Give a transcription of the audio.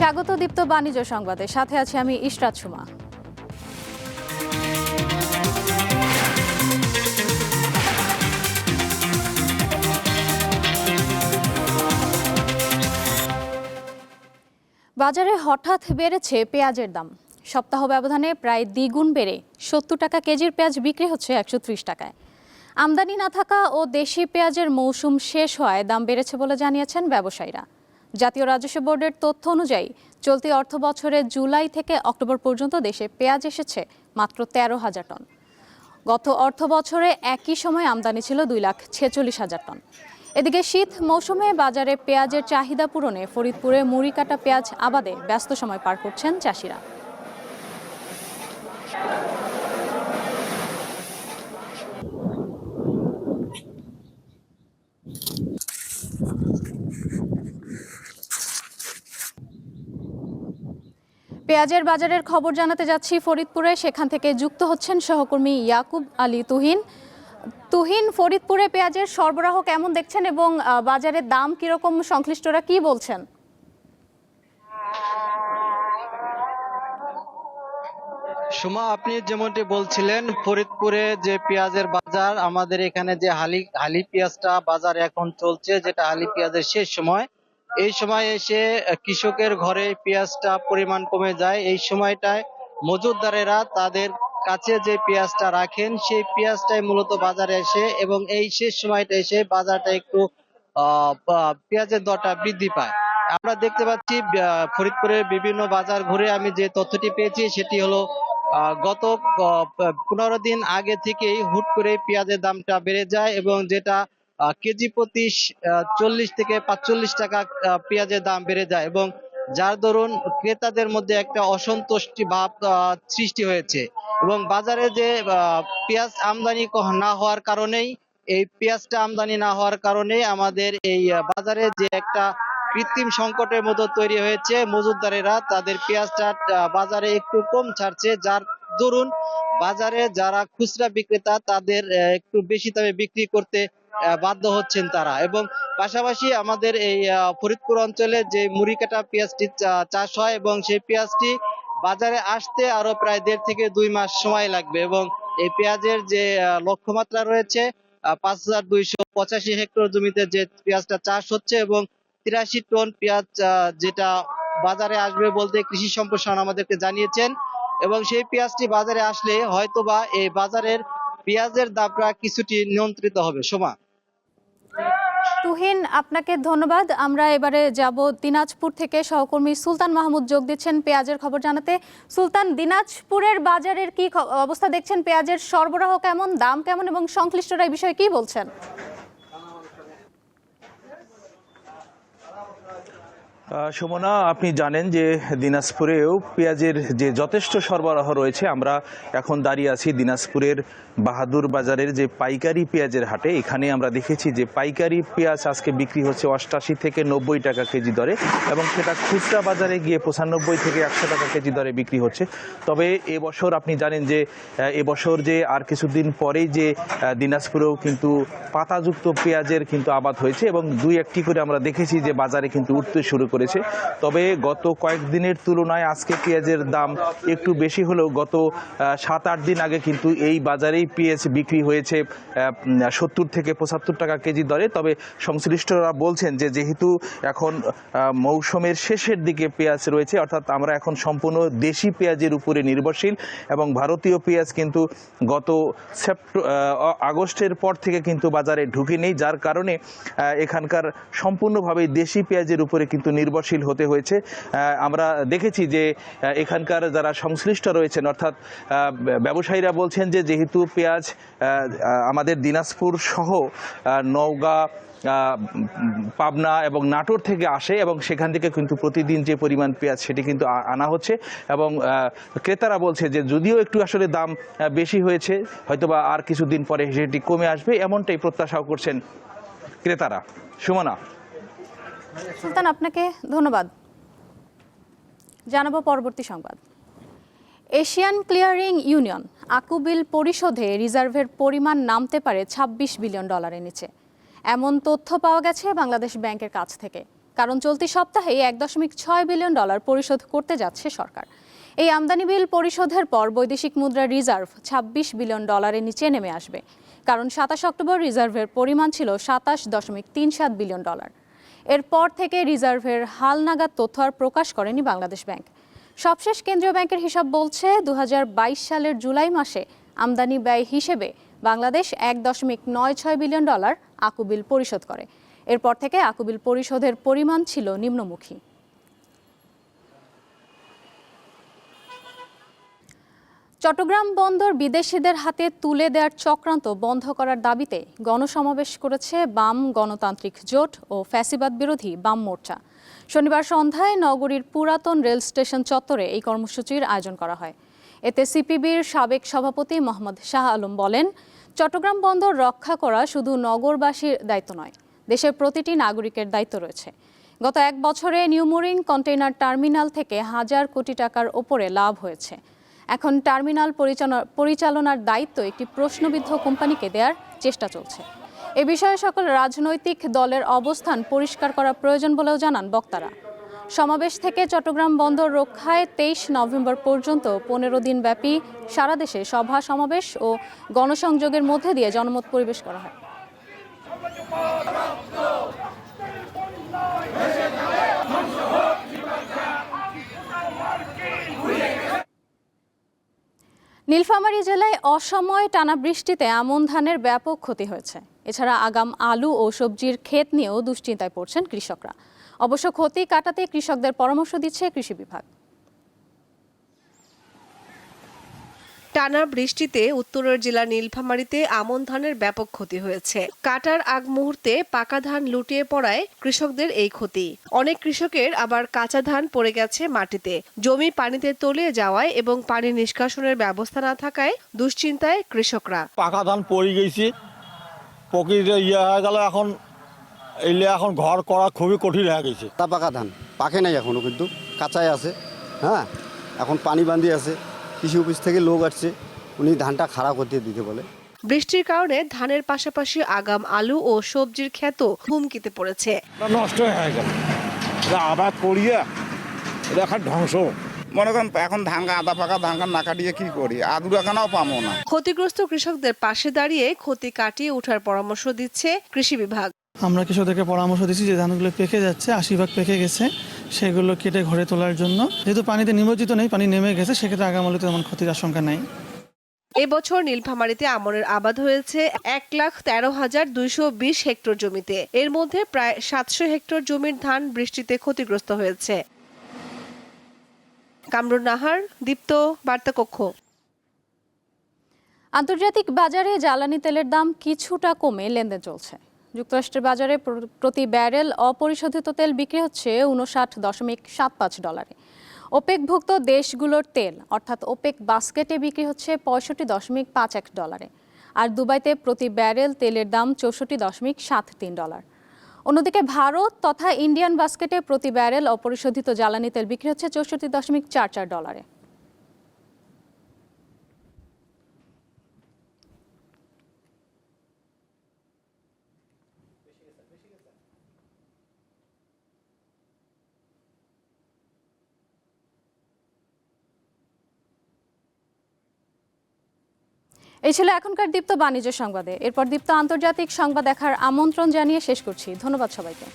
স্বাগত দীপ্ত বাণিজ্য সংবাদে। সাথে আছি আমি ইশরাত সুমা। বাজারে হঠাৎ বেড়েছে পেঁয়াজের দাম। সপ্তাহ ব্যবধানে প্রায় দ্বিগুণ বেড়ে সত্তর টাকা কেজির পেঁয়াজ বিক্রি হচ্ছে একশো ত্রিশ টাকায়। আমদানি না থাকা ও দেশি পেঁয়াজের মৌসুম শেষ হওয়ায় দাম বেড়েছে বলে জানিয়েছেন ব্যবসায়ীরা। জাতীয় রাজস্ব বোর্ডের তথ্য অনুযায়ী, চলতি অর্থ বছরে জুলাই থেকে অক্টোবর পর্যন্ত দেশে পেঁয়াজ এসেছে মাত্র তেরো হাজার টন। গত অর্থ বছরে একই সময় আমদানি ছিল দুই লাখ ছেচল্লিশ হাজার টন। এদিকে শীত মৌসুমে বাজারে পেঁয়াজের চাহিদা পূরণে ফরিদপুরে মুড়ি কাটা পেঁয়াজ আবাদে ব্যস্ত সময় পার করছেন চাষিরা। পেঁয়াজের বাজারের খবর জানাতে যাচ্ছি ফরিদপুরে। সেখান থেকে যুক্ত হচ্ছেন সহকর্মী ইয়াকুব আলী তুহিন। তুহিন, ফরিদপুরে পেঁয়াজের সরবরাহ কেমন দেখছেন এবং বাজারের দাম কীরকম? সংশ্লিষ্টরা কি বলছেন? সুমা, আপনি যেমনটি বলছিলেন, ফরিদপুরে যে পেঁয়াজের বাজার, আমাদের এখানে যে হালি হালি পেঁয়াজটা বাজার এখন চলছে, যেটা হালি পেঁয়াজের শেষ সময় এই সময় এসে কৃষকের ঘরে পেঁয়াজটা পরিমাণ কমে যায়। এই সময়টায় মজুদদারেরা তাদের কাছে যে পেঁয়াজটা রাখেন, সেই পেঁয়াজটাই মূলত বাজারে এসে এবং এই শেষ সময়টা এসে বাজারটা একটু পেঁয়াজের দরটা বৃদ্ধি পায়। আমরা দেখতে পাচ্ছি ফরিদপুরের বিভিন্ন বাজার ঘুরে আমি যে তথ্যটি পেয়েছি, সেটি হলো গত পনেরো দিন আগে থেকেই হুট করে পেঁয়াজের দামটা বেড়ে যায় এবং যেটা কেজি প্রতি চল্লিশ থেকে পাঁচচল্লিশ টাকা পেঁয়াজের দাম বেড়ে যায় এবং যার দরুন ক্রেতাদের মধ্যে একটা অসন্তুষ্টি ভাব সৃষ্টি হয়েছে এবং বাজারে যে পেঁয়াজ আমদানি না হওয়ার কারণেই, এই পেঁয়াজটা আমদানি না হওয়ার কারণে আমাদের এই বাজারে যে একটা কৃত্রিম সংকটের মতো তৈরি হয়েছে মজুদদারেরা তাদের পেঁয়াজটা বাজারে একটু কম ছাড়ছে, যার দরুন বাজারে যারা খুচরা বিক্রেতা তাদের একটু বেশি দামে বিক্রি করতে বাধ্য হচ্ছেন তারা। এবং পাশাপাশি আমাদের এই ফরিদপুর অঞ্চলে যে মুড়ি কাটা পেঁয়াজটি চাষ হয় এবং সেই পেঁয়াজটি বাজারে আসতে আরও প্রায় দেড় থেকে দুই মাস সময় লাগবে এবং এই পেঁয়াজের যে লক্ষ্যমাত্রা রয়েছে পাঁচ হাজার দুইশো পঁচাশি হেক্টর জমিতে যে পেঁয়াজটা চাষ হচ্ছে এবং তিরাশি টন পেঁয়াজ যেটা বাজারে আসবে বলতে কৃষি সম্প্রসারণ আমাদেরকে জানিয়েছেন। এবং সেই পেঁয়াজটি বাজারে আসলে হয়তোবা এই বাজারের পেঁয়াজের দামটা কিছুটি নিয়ন্ত্রিত হবে। সোমা। তুহিন, আপনাকে ধন্যবাদ। আমরা এবারে যাব দিনাজপুর থেকে। সহকর্মী সুলতান মাহমুদ যোগ দিচ্ছেন পেঁয়াজের খবর জানাতে। সুলতান, দিনাজপুরের বাজারের কি অবস্থা দেখছেন? পেঁয়াজের সরবরাহ কেমন? দাম কেমন? এবং সংশ্লিষ্টরা এই বিষয়ে কি বলছেন? সুমনা, আপনি জানেন যে দিনাজপুরেও পেঁয়াজের যে যথেষ্ট সরবরাহ রয়েছে, আমরা এখন দাঁড়িয়ে আছি দিনাজপুরের বাহাদুর বাজারের যে পাইকারি পেঁয়াজের হাটে। এখানে আমরা দেখেছি যে পাইকারি পেঁয়াজ আজকে বিক্রি হচ্ছে অষ্টাশি থেকে নব্বই টাকা কেজি দরে এবং সেটা খুচরা বাজারে গিয়ে পঁচানব্বই থেকে একশো টাকা কেজি দরে বিক্রি হচ্ছে। তবে এবছর আপনি জানেন যে এবছর যে আর কিছুদিন পরেই যে দিনাজপুরেও কিন্তু পাতাযুক্ত পেঁয়াজের কিন্তু আবাদ হয়েছে এবং দুই একটি করে আমরা দেখেছি যে বাজারে কিন্তু উঠতে শুরু করেছে। তবে গত কয়েকদিনের তুলনায় আজকে পেঁয়াজের দাম একটু বেশি হলেও গত সাত, আট দিন আগে কিন্তু এই বাজারেই পেঁয়াজ বিক্রি হয়েছে সত্তর থেকে পঁচাত্তর টাকা কেজি দরে। তবে সংশ্লিষ্টরা বলছেন যে যেহেতু এখন মৌসুমের শেষের দিকে পেঁয়াজ রয়েছে, অর্থাৎ আমরা এখন সম্পূর্ণ দেশি পেঁয়াজের উপরে নির্ভরশীল এবং ভারতীয় পেঁয়াজ কিন্তু গত সেপ্ট আগস্টের পর থেকে কিন্তু বাজারে ঢুকে নেই যার কারণে এখানকার সম্পূর্ণভাবে দেশি পেঁয়াজের উপরে কিন্তু নির্ভরশীল হতে হয়েছে। আমরা দেখেছি যে এখানকার যারা সংশ্লিষ্ট রয়েছেন, অর্থাৎ ব্যবসায়ীরা বলছেন যে, যেহেতু পেঁয়াজ আমাদের দিনাজপুর সহ নওগাঁ পাবনা এবং নাটোর থেকে আসে এবং সেখান থেকে কিন্তু প্রতিদিন যে পরিমাণ পেঁয়াজ সেটি কিন্তু আনা হচ্ছে এবং ক্রেতারা বলছে যে, যদিও একটু আসলে দাম বেশি হয়েছে, হয়তোবা আর কিছুদিন পরে সেটি কমে আসবে, এমনটাই প্রত্যাশাও করছেন ক্রেতারা। সুমনা? সুলতান, আপনাকে ধন্যবাদ। জানাব পরবর্তী সংবাদ। Asian clearing union ACU bill পরিশোধে রিজার্ভের পরিমাণ নামতে পারে ২৬ বিলিয়ন ডলারের নিচে। এমন তথ্য পাওয়া গেছে বাংলাদেশ ব্যাংকের কাছ থেকে, কারণ চলতি সপ্তাহে এক দশমিক ছয় বিলিয়ন ডলার পরিশোধ করতে যাচ্ছে সরকার। এই আমদানি বিল পরিশোধের পর বৈদেশিক মুদ্রা রিজার্ভ ছাব্বিশ বিলিয়ন ডলারের নিচে নেমে আসবে, কারণ সাতাশ অক্টোবর রিজার্ভের পরিমাণ ছিল সাতাশ দশমিক তিন সাত বিলিয়ন ডলার। এরপর থেকে রিজার্ভের হালনাগাদ তথ্য আর প্রকাশ করেনি বাংলাদেশ ব্যাংক। সবশেষ কেন্দ্রীয় ব্যাংকের হিসাব বলছে দু হাজার বাইশ সালের জুলাই মাসে আমদানি ব্যয় হিসেবে বাংলাদেশ এক দশমিক নয় ছয় বিলিয়ন ডলার আকুবিল পরিশোধ করে। এরপর থেকে আকুবিল পরিশোধের পরিমাণ ছিল নিম্নমুখী। চট্টগ্রাম বন্দর বিদেশিদের হাতে তুলে দেওয়ার চক্রান্ত বন্ধ করার দাবিতে গণসমাবেশ করেছে বাম গণতান্ত্রিক জোট ও ফ্যাসিবাদ বিরোধী বাম মোর্চা। শনিবার সন্ধ্যায় নগরীর পুরাতন রেল স্টেশন চত্বরে এই কর্মসূচির আয়োজন করা হয়। এতে সিপিবির সাবেক সভাপতি মোহাম্মদ শাহ আলম বলেন, চট্টগ্রাম বন্দর রক্ষা করা শুধু নগরবাসীর দায়িত্ব নয়, দেশের প্রতিটি নাগরিকের দায়িত্ব রয়েছে। গত এক বছরে নিউমোরিং কন্টেইনার টার্মিনাল থেকে হাজার কোটি টাকার ওপরে লাভ হয়েছে। এখন টার্মিনাল পরিচালনা- পরিচালনার দায়িত্ব একটি প্রশ্নবিদ্ধ কোম্পানিকে দেওয়ার চেষ্টা চলছে। এ বিষয়ে সকল রাজনৈতিক দলের অবস্থান পরিষ্কার করা প্রয়োজন বলেও জানান বক্তারা। সমাবেশ থেকে চট্টগ্রাম বন্দর রক্ষায় তেইশ নভেম্বর পর্যন্ত পনেরো দিন ব্যাপী সারা দেশে সভা সমাবেশ ও গণসংযোগের মধ্যে দিয়ে জনমত পরিবেশ করা হয়। নীলফামারী জেলায় অসময় টানা বৃষ্টিতে আমন ধানের ব্যাপক ক্ষতি হয়েছে। এছাড়া আগাম আলু ও সবজির ক্ষেত নিয়েও দুশ্চিন্তায় পড়ছেন কৃষকরা। অবশ্য ক্ষতি কাটাতে কৃষকদের পরামর্শ দিচ্ছে কৃষি বিভাগ। টানা বৃষ্টিতে উত্তরের জেলা নীলফামারীতে আমন ধানের ব্যাপক ক্ষতি হয়েছে। কাটার আগ মুহূর্তে পাকা ধান লুটিয়ে পড়ায় কৃষকদের এই ক্ষতি। অনেক কৃষকের আবার কাঁচা ধান পড়ে গেছে মাটিতে। জমি পানিতে তলিয়ে যাওয়ায় এবং পানি নিষ্কাশনের ব্যবস্থা না থাকায় দুশ্চিন্তায় কৃষকরা। পাকা ধান পড়ে গেছি। প্রকৃতি ইয়ে হয়ে গেল এখন এলে এখন ঘর করা খুবই কঠিন হয়ে গেছে। তা পাকা ধান পাকে নাই এখনও কিন্তু। কাঁচাই আছে হ্যাঁ? এখন পানি বান্ধি আছে। কৃষি অফিস থেকে লোক আসছে উনি ধানটা খারাপ করতে দিতে বলে। বৃষ্টির কারণে ধানের পাশাপাশি আগাম আলু ও সবজির ক্ষেতও হুমকিতে পড়েছে। নষ্ট হয়ে গেল। এটা আবাদ করিয়া এটা এখন ধ্বংস। মনে করেন এখন ধান আদা পাকা ধান না কাটিয়ে কি করি? আদুরা কেনাও পাবো না। ক্ষতিগ্রস্ত কৃষকদের পাশে দাঁড়িয়ে ক্ষতি কাটিয়ে ওঠার পরামর্শ দিচ্ছে কৃষি বিভাগ। আমরা কৃষকদেরকে পরামর্শ দিচ্ছি যে ধানগুলো পেকে যাচ্ছে আশি ভাগ পেকে গেছে। সেগুলো কেটে ঘরে তোলার জন্য। যেহেতু পানিতে নিমজ্জিত নেই পানি নেমে গেছে সেক্ষেত্রে আগামালিতে তেমন ক্ষতির আশঙ্কা নাই। এবছর নীলফামারীতে আমনের আবাদ হয়েছে এক লাখ তেরো হাজার দুইশো বিশ হেক্টর জমিতে। এর মধ্যে প্রায় সাতশো হেক্টর জমির ধান বৃষ্টিতে ক্ষতিগ্রস্ত হয়েছে। কামরুন নাহার দীপ্ত বার্তা কক্ষ। আন্তর্জাতিক বাজারে জ্বালানি তেলের দাম কিছুটা কমে লেনদেন চলছে। যুক্তরাষ্ট্রের বাজারে প্র- প্রতি ব্যারেল অপরিশোধিত তেল বিক্রি হচ্ছে উনষাট দশমিক সাত পাঁচ ডলারে। ওপেকভুক্ত দেশগুলোর তেল, অর্থাৎ ওপেক বাস্কেটে বিক্রি হচ্ছে পঁয়ষট্টি দশমিক পাঁচ এক ডলারে আর দুবাইতে প্রতি ব্যারেল তেলের দাম চৌষট্টি দশমিক সাত তিন ডলার। অন্যদিকে ভারত তথা ইন্ডিয়ান বাস্কেটে প্রতি ব্যারেল অপরিশোধিত জ্বালানি তেল বিক্রি হচ্ছে চৌষট্টি দশমিক চার চার ডলারে। এই ছিল এখনকার দীপ্ত বাণিজ্য সংবাদে। এরপর দীপ্ত আন্তর্জাতিক সংবাদ দেখার আমন্ত্রণ জানিয়ে শেষ করছি। ধন্যবাদ সবাইকে।